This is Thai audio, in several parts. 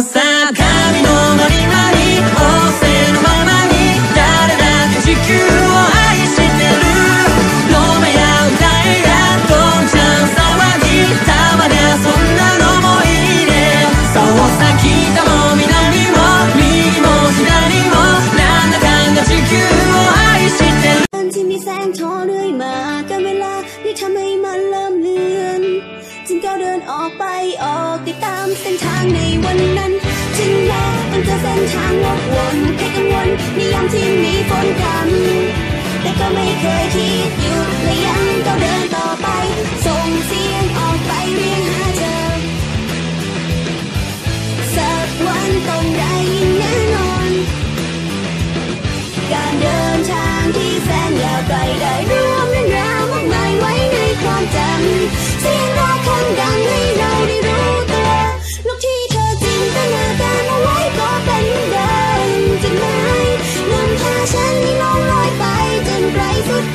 そうさ神のまりまり仰せのままに誰だって地球を愛してる飲めや歌えやどんちゃん騒ぎたまりゃそんなのもいいねそうさ北も南も右も左もなんだかんだ地球を愛してる เดินที่มีแสงทอเรื่อยมากันเวลาได้ทำให้ ออกไปออกติดตามเส้นทางในวันนั้นถึงแม้มันจอเส้นทางวกวนแค่กังวลในยามที่มีฝนกำแต่ก็ไม่เคยคิด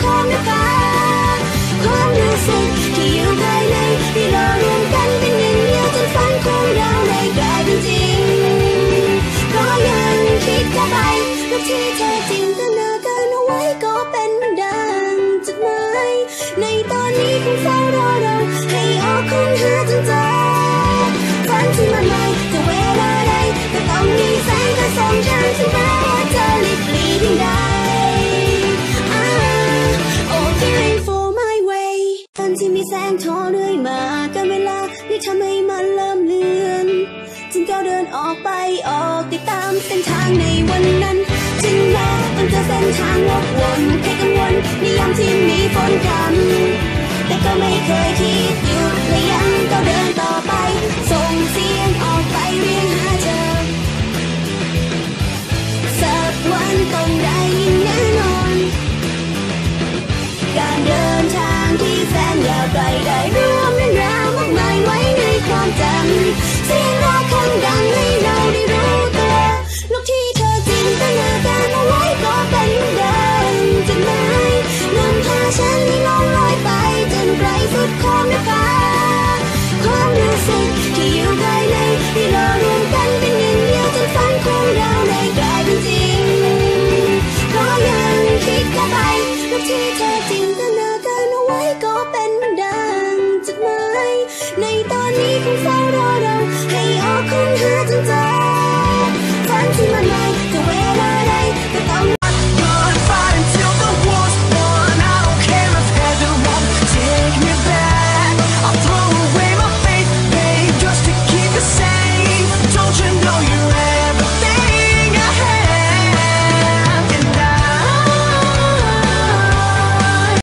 ไก ที่มีแสงทอเรื่อยมากันเวลาที่ทำให้มันเริ่มเลือนจึงก้าวเดินออกไปออกติดตามเส้นทางในวันนั้นจึงแม้มันจอเส้นทางวกวนแค่กังวลในยามที่มีฝนพรำแต่ก็ไม่เคยคิด ไกลได้รวมเรื่องราวมากมายไว้ในความจำเสียงรักคำดังให้เราได้รู้ตัวโลกที่เธอจินตนาการเอาไว้ก็เป็นดังจุดหมายนำพาฉันให้ล่องลอยไปจนไกลสุดของนภาความรู้สึกที่อยู่ภายในที่เรารวมกันเป็นหนึ่งเดียวจนฝันของเราได้กลายเป็นจริงเพราะยังคิดจะไปโลกที่เธอจินตนาการเอาไว้ก็เป็นายในต